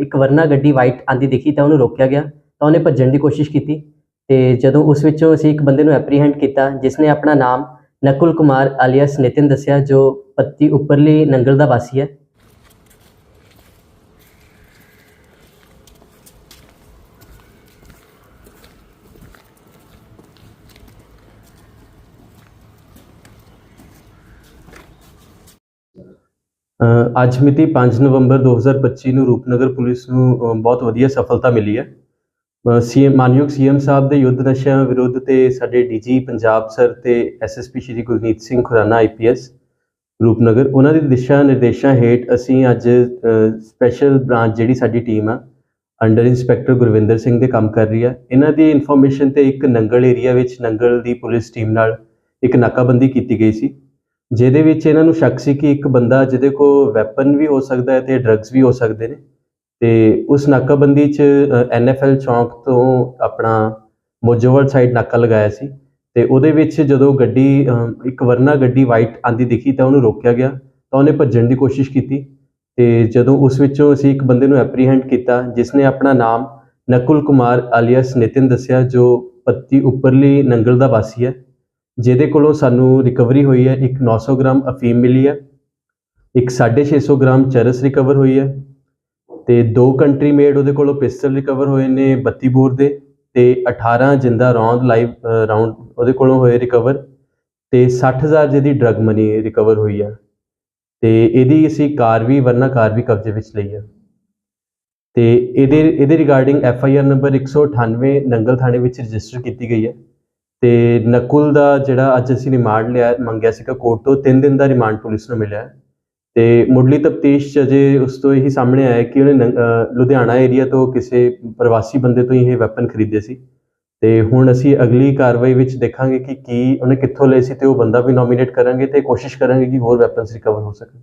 ਇੱਕ ਵਰਨਾ ਗੱਡੀ ਵਾਈਟ ਆਂਦੀ ਦਿਖੀ ਤਾਂ ਉਹਨੂੰ ਰੋਕਿਆ ਗਿਆ, ਤਾਂ ਉਹਨੇ ਭੱਜਣ ਦੀ ਕੋਸ਼ਿਸ਼ ਕੀਤੀ ਤੇ ਜਦੋਂ ਉਸ ਵਿੱਚੋਂ ਅਸੀਂ ਇੱਕ ਬੰਦੇ ਨੂੰ ਐਪਰੀਹੈਂਡ ਕੀਤਾ ਜਿਸ ਨੇ ਆਪਣਾ ਨਾਮ ਨਕੁਲ ਕੁਮਾਰ ਆਲੀਅਸ ਨਿਤਿਨ ਦੱਸਿਆ, ਜੋ ਪੱਤੀ ਉੱਪਰਲੀ ਨੰਗਲ ਦਾ ਵਾਸੀ ਹੈ। ਅੱਜ ਮਿਤੀ 5 ਨਵੰਬਰ 2025 ਨੂੰ ਰੂਪਨਗਰ ਪੁਲਿਸ ਨੂੰ ਬਹੁਤ ਵਧੀਆ ਸਫਲਤਾ ਮਿਲੀ ਹੈ। ਸੀਐਮ, ਮਾਨਯੋਗ ਸੀਐਮ ਸਾਹਿਬ ਦੇ ਯੁੱਧ ਨਸ਼ਿਆਂ ਵਿਰੁੱਧ ਤੇ ਸਾਡੇ ਡੀਜੀ ਪੰਜਾਬ ਸਰ ਤੇ ਐਸਐਸਪੀ ਸ਼੍ਰੀ ਗੁਰਨੀਤ ਸਿੰਘ ਖੁਰਾਨਾ ਆਈਪੀਐਸ ਰੂਪਨਗਰ, ਉਹਨਾਂ ਦੇ ਦਿਸ਼ਾ ਨਿਰਦੇਸ਼ਾਂ ਹੇਠ ਅਸੀਂ ਅੱਜ ਸਪੈਸ਼ਲ ਬ੍ਰਾਂਚ ਜਿਹੜੀ ਸਾਡੀ ਟੀਮ ਆ, ਅੰਡਰ ਇੰਸਪੈਕਟਰ ਗੁਰਵਿੰਦਰ ਸਿੰਘ ਦੇ ਕੰਮ ਕਰ ਰਹੀ ਹੈ ਇਹਨਾਂ ਦੀ ਇਨਫੋਰਮੇਸ਼ਨ ਤੇ ਇੱਕ ਨੰਗਲ ਏਰੀਆ ਵਿੱਚ ਨੰਗਲ ਦੀ ਪੁਲਿਸ ਟੀਮ ਨਾਲ ਇੱਕ ਨਾਕਾਬੰਦੀ ਕੀਤੀ ਗਈ ਸੀ। ਜਿਹਦੇ ਵਿੱਚ ਇਹਨਾਂ ਨੂੰ ਸ਼ੱਕ ਸੀ ਕਿ ਇੱਕ ਬੰਦਾ ਜਿਹਦੇ ਕੋਲ ਵੈਪਨ ਵੀ ਹੋ ਸਕਦਾ ਹੈ ਤੇ ਡਰੱਗਸ ਵੀ ਹੋ ਸਕਦੇ ਨੇ, ਤੇ ਉਸ ਨਾਕਾਬੰਦੀ 'ਚ ਐਨਐਫਐਲ ਚੌਂਕ ਤੋਂ ਆਪਣਾ ਮੋਜੋਵਲ ਸਾਈਡ ਨਾਕਾ ਲਗਾਇਆ ਸੀ ਤੇ ਉਹਦੇ ਵਿੱਚ ਜਦੋਂ ਗੱਡੀ ਇੱਕ ਵਰਨਾ ਗੱਡੀ ਵਾਈਟ ਆਂਦੀ ਦਿਖੀ ਤਾਂ ਉਹਨੂੰ ਰੋਕਿਆ ਗਿਆ, ਤਾਂ ਉਹਨੇ ਭੱਜਣ ਦੀ ਕੋਸ਼ਿਸ਼ ਕੀਤੀ ਤੇ ਜਦੋਂ ਉਸ ਵਿੱਚੋਂ ਅਸੀਂ ਇੱਕ ਬੰਦੇ ਨੂੰ ਐਪਰੀਹੈਂਡ ਕੀਤਾ, ਜਿਸ ਨੇ ਆਪਣਾ ਨਾਮ ਨਕੁਲ ਕੁਮਾਰ ਆਲੀਅਸ ਨਿਤਿਨ ਦੱਸਿਆ, ਜੋ ਪੱਤੀ ਉੱਪਰਲੀ ਨੰਗਲ ਦਾ ਵਾਸੀ ਹੈ। ਜਿਹਦੇ ਕੋਲੋਂ ਸਾਨੂੰ ਰਿਕਵਰੀ ਹੋਈ ਹੈ, ਇੱਕ 900 ਗ੍ਰਾਮ ਅਫੀਮ ਮਿਲੀ ਹੈ, ਇੱਕ 650 ਗ੍ਰਾਮ ਚਰਸ ਰਿਕਵਰ ਹੋਈ ਹੈ ਤੇ ਦੋ ਕੰਟਰੀ ਮੇਡ ਉਹਦੇ ਕੋਲੋਂ ਪਿਸਟਲ ਰਿਕਵਰ ਹੋਏ ਨੇ 32 ਬੋਰ ਦੇ ਤੇ 18 ਜਿੰਦਾ ਰੌਂਦ ਲਾਈਵ ਰਾਉਂਡ ਉਹਦੇ ਕੋਲੋਂ ਹੋਏ ਰਿਕਵਰ ਤੇ 60000 ਜਿਹਦੀ ਡਰਗ ਮਨੀ ਰਿਕਵਰ ਹੋਈ ਹੈ ਤੇ ਇਹਦੀ ਅਸੀਂ ਕਾਰ ਵੀ, ਵਰਨਾ ਕਾਰ ਵੀ ਕਬਜ਼ੇ ਵਿੱਚ ਲਈ ਹੈ ਤੇ ਇਹਦੇ ਇਹਦੇ regarding F I R number 198 Nangal ਥਾਣੇ ਵਿੱਚ ਰਜਿਸਟਰ ਕੀਤੀ ਗਈ ਹੈ। ਤੇ ਨਕੁਲ ਦਾ ਜਿਹੜਾ ਅੱਜ ਅਸੀਂ ਰਿਮਾਂਡ ਲਿਆ, ਮੰਗਿਆ ਸੀਗਾ ਕੋਰਟ ਤੋਂ 3 ਦਿਨ ਦਾ ਰਿਮਾਂਡ ਪੁਲਿਸ ਨੂੰ ਮਿਲਿਆ ਹੈ। ਤੇ ਮੁੱਢਲੀ ਤਫਤੀਸ਼ 'ਚ ਅਜੇ ਉਸ ਤੋਂ ਇਹੀ ਸਾਹਮਣੇ ਆਇਆ ਕਿ ਉਹਨੇ ਨੰ- ਲੁਧਿਆਣਾ ਏਰੀਆ ਤੋਂ ਕਿਸੇ ਪ੍ਰਵਾਸੀ ਬੰਦੇ ਤੋਂ ਹੀ ਇਹ ਵੈਪਨ ਖਰੀਦੇ ਸੀ ਤੇ ਹੁਣ ਅਸੀਂ ਅਗਲੀ ਕਾਰਵਾਈ ਵਿੱਚ ਦੇਖਾਂਗੇ ਕਿ ਕੀ ਉਹਨੇ ਕਿੱਥੋਂ ਲਏ ਸੀ ਤੇ ਉਹ ਬੰਦਾ ਵੀ ਨੋਮੀਨੇਟ ਕਰਾਂਗੇ ਤੇ ਕੋਸ਼ਿਸ਼ ਕਰਾਂਗੇ ਕਿ ਹੋਰ ਵੈਪਨਸ ਰਿਕਵਰ ਹੋ ਸਕਣ